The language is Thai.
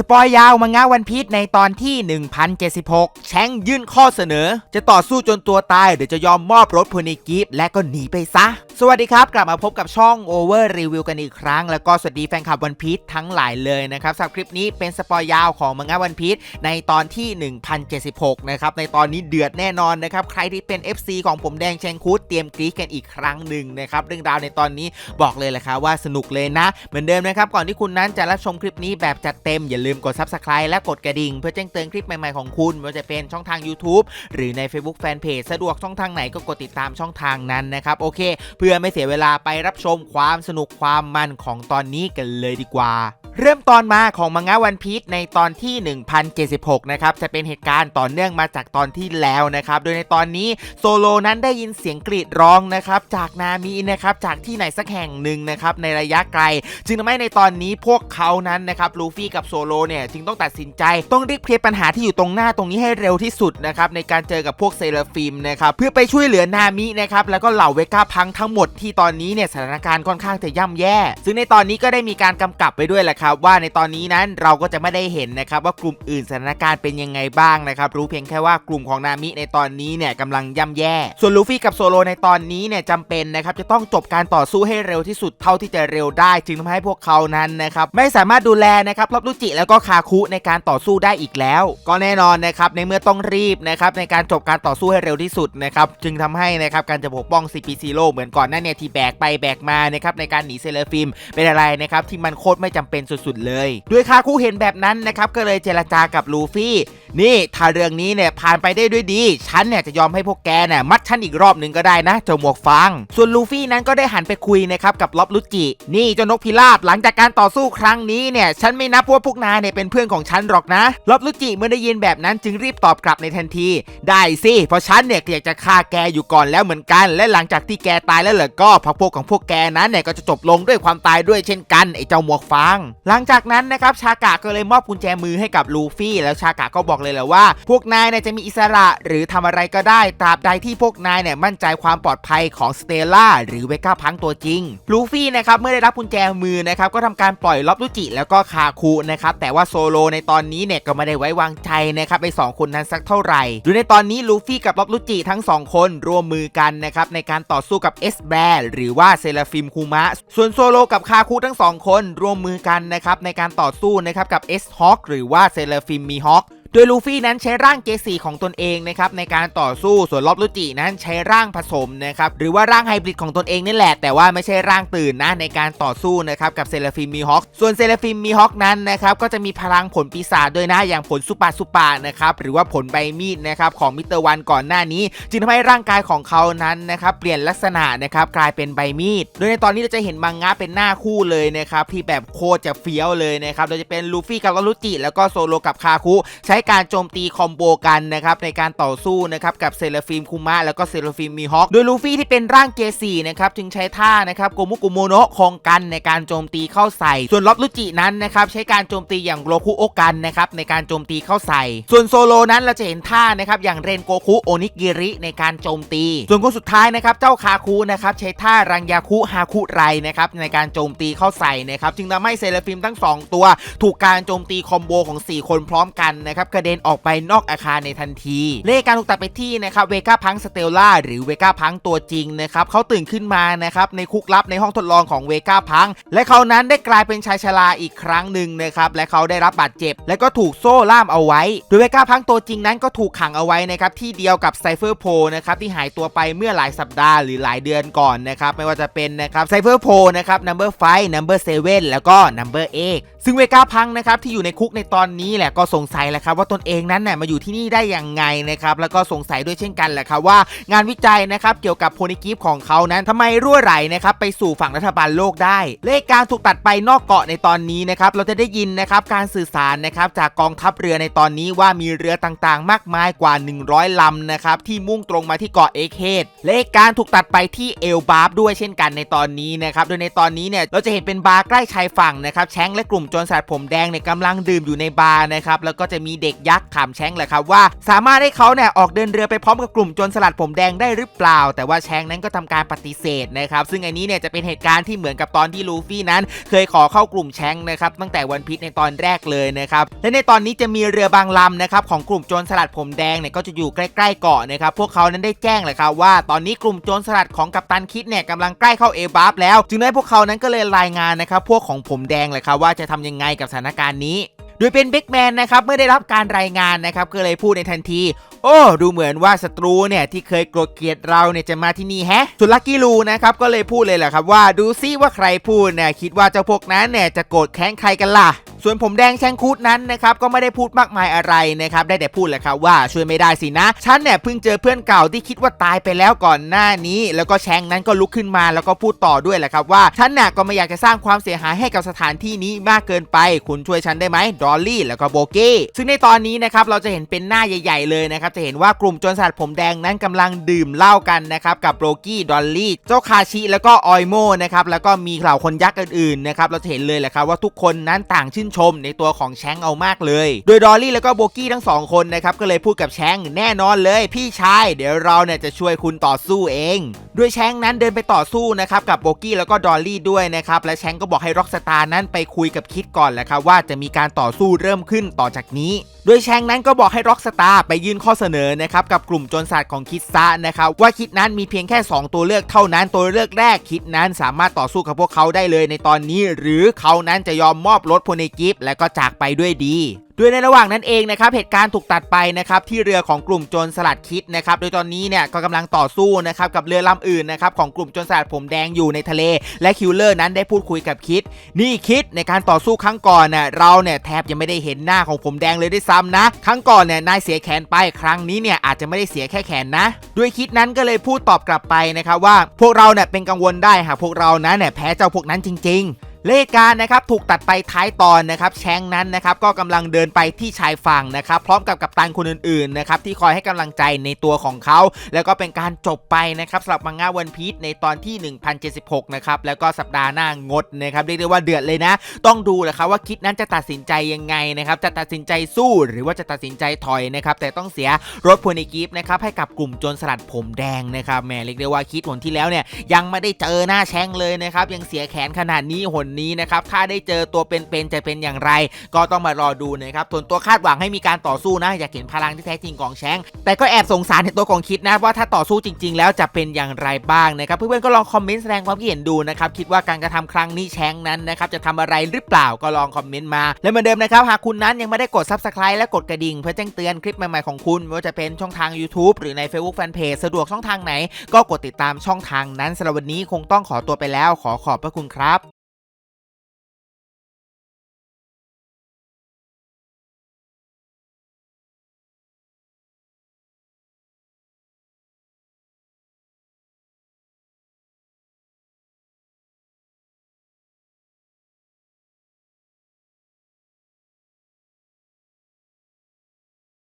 สปอยยาวมังงะวันพีชในตอนที่ 1076 แชงยื่นข้อเสนอ จะต่อสู้จนตัวตายหรือจะยอมมอบรถพนิกิฟและก็หนีไปซะ สวัสดีครับ กลับมาพบกับช่อง Over Review กันอีกครั้ง แล้วก็สวัสดีแฟนคลับวันพีชทั้งหลายเลยนะครับสำหรับคลิปนี้เป็นสปอยยาวของมังงะวันพีชในตอนที่ 1076 นะครับ ในตอนนี้เดือดแน่นอนนะครับ ใครที่เป็น FC ของผมแดงแชงคูดเตรียมกรี๊ดกันอีกครั้งหนึ่งนะครับเรื่องราวในตอนนี้บอกเลยแหละครับว่าสนุกเลยนะ เหมือนเดิมนะครับก่อนที่คุณนั้นจะรับชมคลิปนี้แบบจัดเต็มอย่าลืมืมกด Subscribe และกดกระดิ่ง เพื่อแจ้งเตือนคลิปใหม่ ๆ ของคุณไม่ว่าจะเป็นช่องทาง YouTube หรือใน Facebook Fanpage สะดวกช่องทางไหนก็กดติดตามช่องทางนั้นนะครับโอเค เพื่อไม่เสียเวลาไปรับชมความสนุกความมันของตอนนี้กันเลยดีกว่า เริ่มตอนมาของมังงะวันพีชในตอนที่ 1076 นะครับ จะเป็นเหตุการณ์ต่อเนื่องมาจากตอนที่แล้วนะครับ โดยในตอนนี้โซโลนั้นได้ยินเสียงกรีดร้องนะครับ จากนามินะครับ จากที่ไหนสักแห่งหนึ่งนะครับ ในระยะไกล จึงทำให้ในตอนนี้พวกเขานั้นนะครับลูฟี่กับโซโลเนี่ยจึงต้องตัดสินใจ ต้องรีบเคลียร์ปัญหาที่อยู่ตรงหน้าตรงนี้ให้เร็วที่สุดนะครับในการเจอกับพวกเซราฟิมนะครับเพื่อไปช่วยเหลือนามินะครับแล้วก็เหล่าเวก้าพังทั้งหมดที่ตอนนี้เนี่ยสถานการณ์ค่อนข้างจะย่ำแย่ ซึ่งในตอนนี้ก็ได้มีการกำกับไปด้วยแหละครับว่าในตอนนี้นั้นเราก็จะไม่ได้เห็นนะครับว่ากลุ่มอื่นสถานการณ์เป็นยังไงบ้างนะครับรู้เพียงแค่ว่ากลุ่มของนามิในตอนนี้เนี่ยกำลังย่ำแย่ ส่วนลูฟี่กับโซโลในตอนนี้เนี่ยจำเป็นนะครับจะต้องจบการต่อสู้ให้เร็วที่สุดเท่าที่จะเร็วได้ จึงทำให้พวกเขานั้นนะครับไม่สามารถดูแลนะครับลอบลุจิแล้วก็คาคุในการต่อสู้ได้อีกแล้ว ก็แน่นอนนะครับในเมื่อต้องรีบนะครับในการจบการต่อสู้ให้เร็วที่สุดนะครับจึงทำให้นะครับการจะปกป้อง CP0 เหมือนก่อนหน้าเนี่ยที่แบกไปแบกมานะครับในการหนีเซเลฟิมเป็นอะไรนะครับที่มันโคตรไม่จำเป็นสุดๆ เลยด้วยคาคุเห็นแบบนั้นนะครับก็เลยเจรจากับลูฟี่ นี่ถ้าเรื่องนี้เนี่ยผ่านไปได้ด้วยดี ฉันเนี่ยจะยอมให้พวกแกเนี่ยมัดฉันอีกรอบหนึ่งก็ได้นะเจ้าหมวกฟางส่วนลูฟี่นั้นก็ได้หันไปคุยนะครับกับล็อบลุจินี่เจ้านกพิราบหลังจากการต่อสู้ครั้งนี้เนี่ยฉันไม่นับว่าพวกนายเนี่ยเป็นเพื่อนของฉันหรอกนะล็อบลุจิเมื่อได้ยินแบบนั้นจึงรีบตอบกลับในทันที ได้สิเพราะฉันเนี่ยก็อยากจะฆ่าแกอยู่ก่อนแล้วเหมือนกัน และหลังจากที่แกตายแล้วเหรอก็พักพวกของพวกแกนั้นเนี่ยก็จะจบลงด้วยความตายด้วยเช่นกันไอ้เจ้าหมวกฟางหลังจากนั้นนะครับชากะก็เลยมอบกุญแจมือให้กับลูฟี่ แล้วชากะก็บอกเลยแหละว่า พวกนายเนี่ยจะมีอิสระหรือทำอะไรก็ได้ตราบใดที่พวกนายเนี่ยมั่นใจความปลอดภัยของสเตล่าหรือเวก้าพังตัวจริงลูฟี่นะครับเมื่อได้รับกุญแจมือนะครับก็ทำการปล่อยล็อบลุจิแล้วก็คาคุนะครับแต่ว่าโซโลในตอนนี้เนี่ยก็ไม่ได้ไว้วางใจนะครับไอ้สองคนนั้นสักเท่าไหร่ดยในตอนนี้ลูฟี่กับล็อบลุจิทั้งสองคนร่วมมือกันนะครับในการต่อสู้กับเอสแบร์หรือว่าเซราฟิมคูมะส่วนโซโลกับคาคุทั้งสองคนร่วมมือกันนะครับในการต่อสู้นะครับกับเอสฮอคหรือว่าเซราฟิมมีฮอค โดยลูฟี่นั้นใช้ร่างเกสีของตนเองนะครับในการต่อสู้ส่วนลอบลุจินั้นใช้ร่างผสมนะครับหรือว่าร่างไฮบริดของตนเองนี่แหละ แต่ว่าไม่ใช่ร่างตื่นนะในการต่อสู้นะครับกับเซราฟิมมีฮอคส่วนเซราฟิมมีฮอคนั้นนะครับก็จะมีพลังผลปีศาจด้วยนะอย่างผลสุปาสุปานะครับหรือว่าผลใบมีดนะครับของมิสเตอร์วันก่อนหน้านี้ จึงทำให้ร่างกายของเขานั้นนะครับเปลี่ยนลักษณะนะครับกลายเป็นใบมีด โดยในตอนนี้เราจะเห็นมังงะเป็นหน้าคู่เลยนะครับที่แบบโคตรจะเฟี้ยวเลยนะครับโดยจะเป็นลูฟี่กับลอลุจิแล้วก็โซโลกับคาคุใช้ช้การโจมตีคอมโบกันนะครับในการต่อสู้นะครับกับเซราฟิมคุมะแล้วก็เซราฟิมมีฮอคโดยลูฟี่ที่เป็นร่างเกสีนะครับจึงใช้ท่านะครับโกมุกุโมโนะคองกันในการโจมตีเข้าใส่ ส่วนล็อบลุจินั้นนะครับใช้การโจมตีอย่างโรคุโอกันนะครับในการโจมตีเข้าใส่ ส่วนโซโลนั้นเราจะเห็นท่านะครับอย่างเรนโกคุโอนิกิริในการโจมตี ส่วนคนสุดท้ายนะครับเจ้าคาคุนะครับใช้ท่ารังยาคุฮาคุไรนะครับในการโจมตีเข้าใส่นะครับจึงทำให้เซราฟิมทั้งสองตัว ถูกการโจมตีคอมโบของ 4 คนพร้อมกันนะครับกระเด็นออกไปนอกอาคารในทันที เลขการถูกตัดไปที่นะครับเวก้าพังสเตลล่าหรือเวก้าพังตัวจริงนะครับเขาตื่นขึ้นมานะครับในคุกลับในห้องทดลองของเวก้าพัง และเขานั้นได้กลายเป็นชายชราอีกครั้งหนึ่งนะครับและเขาได้รับบาดเจ็บ และก็ถูกโซ่ล่ามเอาไว้ โดยเวก้าพังตัวจริงนั้นก็ถูกขังเอาไว้นะครับที่เดียวกับไซเฟอร์โพนะครับที่หายตัวไปเมื่อหลายสัปดาห์หรือหลายเดือนก่อนนะครับไม่ว่าจะเป็นนะครับไซเฟอร์โพนะครับนัมเบอร์ไฟนัมเบอร์เซเว่นแล้วก็นัมเบอร์เอ็กซึ่งเวก้าพังนะครับที่อยู่ในคุกในตอนนี้แหละก็สงสัยแหละครับว่าตนเองนั้นน่ะมาอยู่ที่นี่ได้อย่างไงนะครับแล้วก็สงสัยด้วยเช่นกันแหละครับว่างานวิจัยนะครับเกี่ยวกับโพนิกิฟของเขานั้นทำไมรั่วไหลนะครับไปสู่ฝั่งรัฐบาลโลกได้ เลขการถูกตัดไปนอกเกาะในตอนนี้นะครับเราจะได้ยินนะครับการสื่อสารนะครับจากกองทัพเรือในตอนนี้ว่ามีเรือต่างๆ มากมายกว่า 100ลำนะครับที่มุ่งตรงมาที่เกาะเอเคดเลขการถูกตัดไปที่เอลบาร์ด้วยเช่นกันในตอนนี้นะครับโดยในตอนนี้เนี่ยเราจะเห็นเป็นบาร์ใกล้ชายฝั่งนะครับแชงและกลุ่มจรสลัดผมแดงเนี่ยกำลังดื่มอยู่ในบาร์นะครับแล้วก็จะมีเด็กยักษ์ถามแชงแหละครับว่า สามารถให้เขาเนี่ยออกเดินเรือไปพร้อมกับกลุ่มโจรสลัดผมแดงได้หรือเปล่า แต่ว่าแชงนั้นก็ทำการปฏิเสธนะครับซึ่งอันนี้เนี่ยจะเป็นเหตุการณ์ที่เหมือนกับตอนที่ลูฟี่นั้น เคยขอเข้ากลุ่มแชงนะครับตั้งแต่วันพีชในตอนแรกเลยนะครับและในตอนนี้จะมีเรือบางลำนะครับของกลุ่มโจรสลัดผมแดงเนี่ยก็จะอยู่ใกล้ๆเกาะนะครับพวกเขานั้นได้แจ้งแหละครับว่าตอนนี้กลุ่มโจรสลัดของกัปตันคิดเนี่ยกำลังใกล้เข้าเอบัฟแล้ว จึงได้พวกเขานั้นก็เลยรายงานนะครับพวกของผมแดงเลยครับว่าจะทำยังไงกับสถานการณ์นี้ โดยเป็นบิ๊กแมนนะครับเมื่อได้รับการรายงานนะครับก็เลยพูดในทันที โอ้ ดูเหมือนว่าศัตรูเนี่ยที่เคยโกรธเกลียดเราเนี่ยจะมาที่นี่แฮะสุนลักกี้ลูนะครับก็เลยพูดเลยแหละครับว่าดูซิว่าใครพูดเนี่ยคิดว่าเจ้าพวกนั้นเนี่ยจะโกรธแค้นใครกันล่ะส่วนผมแดงแชงคูดนั้นนะครับก็ไม่ได้พูดมากมายอะไรนะครับได้แต่พูดแหละครับว่าช่วยไม่ได้สินะฉันเนี่ยเพิ่งเจอเพื่อนเก่าที่คิดว่าตายไปแล้วก่อนหน้านี้ แล้วก็แชงนั้นก็ลุกขึ้นมาแล้วก็พูดต่อด้วยแหละครับว่าฉันน่ะก็ไม่อยากจะสร้างความเสียหายให้กับสถานที่นี้มากเกินไป คุณช่วยฉันได้ไหมดอลลี่แล้วก็โบเก้ซึ่งในตอนนี้นะครับเราจะเห็นเป็นหน้าใหญ่ ๆ เลยนะครับจะเห็นว่ากลุ่มโจรสลัดผมแดงนั้นกำลังดื่มเหล้ากันนะครับกับโบกี้ดอลลี่เจ้าคาชิแล้วก็ออยโมนะครับแล้วก็มีเหล่าคนยักษ์อื่นๆนะครับเราจะเห็นเลยแหละครับว่าทุกคนนั้นต่างชื่นชมในตัวของแชงเอามากเลย โดยดอลลี่แล้วก็โบกี้ทั้งสองคนนะครับก็เลยพูดกับแชงแน่นอนเลย พี่ชายเดี๋ยวเราเนี่ยจะช่วยคุณต่อสู้เองด้วยแชงนั้นเดินไปต่อสู้นะครับกับโบกี้แล้วก็ดอลลี่ด้วยนะครับและแชงก็บอกให้ร็อกสตาร์นั้นไปคุยกับคิดก่อนแหละครับว่าจะมีการต่อสู้เริ่มขึ้นต่อจากนี้ โดยแชงนั้นก็บอกให้ร็อกสตาร์ไปยื่นข้อเสนอนะครับกับกลุ่มโจรสัตว์ของคิดซะนะครับว่าคิดนั้นมีเพียงแค่ 2 ตัวเลือกเท่านั้นตัวเลือกแรกคิดนั้นสามารถต่อสู้กับพวกเขาได้เลยในตอนนี้ หรือเขานั้นจะยอมมอบรถพลในกิฟและก็จากไปด้วยดี ด้วยในระหว่างนั้นเองนะครับเหตุการณ์ถูกตัดไปนะครับที่เรือของกลุ่มโจรสลัดคิดนะครับโดยตอนนี้เนี่ยก็กำลังต่อสู้นะครับกับเรือลำอื่นนะครับของกลุ่มโจรสลัดผมแดงอยู่ในทะเล และคิวเลอร์นั้นได้พูดคุยกับคิด นี่คิดในการต่อสู้ครั้งก่อนน่ะเราเนี่ยแทบยังไม่ได้เห็นหน้าของผมแดงเลยด้วยซ้ำนะ ครั้งก่อนเนี่ยนายเสียแขนไปครั้งนี้เนี่ยอาจจะไม่ได้เสียแค่แขนนะ ด้วยคิดนั้นก็เลยพูดตอบกลับไปนะครับว่าพวกเราเนี่ยเป็นกังวลได้หากพวกเรานั้นเนี่ยแพ้เจ้าพวกนั้นจริง ๆ เลขการนะครับถูกตัดไปท้ายตอนนะครับแชงนั้นนะครับก็กำลังเดินไปที่ชายฝั่งนะครับพร้อมกับกัปตันคนอื่นๆนะครับที่คอยให้กำลังใจในตัวของเขา แล้วก็เป็นการจบไปนะครับสำหรับมังงะวันพีชในตอนที่ 1076นะครับแล้วก็สัปดาห์หน้างดนะครับเรียกได้ว่าเดือดเลยนะ ต้องดูแหละครับว่าคิดนั้นจะตัดสินใจยังไงนะครับจะตัดสินใจสู้หรือว่าจะตัดสินใจถอยนะครับแต่ต้องเสียรถพลในกิฟนะครับให้กับกลุ่มโจรสลัดผมแดงนะครับแหมเรียกได้ว่าคิดหนที่แล้วเนี่ยยังไม่ได้เจอหน้าแชงเลยนะครับยังเสียแขนขนาดนี้หนนี้นะครับถ้าได้เจอตัวเป็นๆจะเป็นอย่างไร ก็ต้องมารอดูนะครับส่วนตัวคาดหวังให้มีการต่อสู้นะอยากเห็นพลังที่แท้จริงของแชงแต่ก็แอบสงสารในตัวของคิดนะว่าถ้าต่อสู้จริง ๆ แล้วจะเป็นอย่างไรบ้างนะครับเพื่อนๆก็ลองคอมเมนต์แสดงความคิดเห็นดูนะครับคิดว่าการกระทำครั้งนี้แชงนั้นนะครับจะทำอะไรหรือเปล่าก็ลองคอมเมนต์มาและเหมือนเดิมนะครับหากคุณนั้นยังไม่ได้กด subscribe และกดกระดิ่งเพื่อแจ้งเตือนคลิปใหม่ๆของคุณไม่ว่าจะเป็นช่องทาง YouTube หรือใน Facebook Fanpage สะดวกช่องทางไหน ก็กดติดตามช่องทางนั้นสำหรับวันนี้คงต้องขอตัวไปแล้ว ขอขอบพระคุณครับ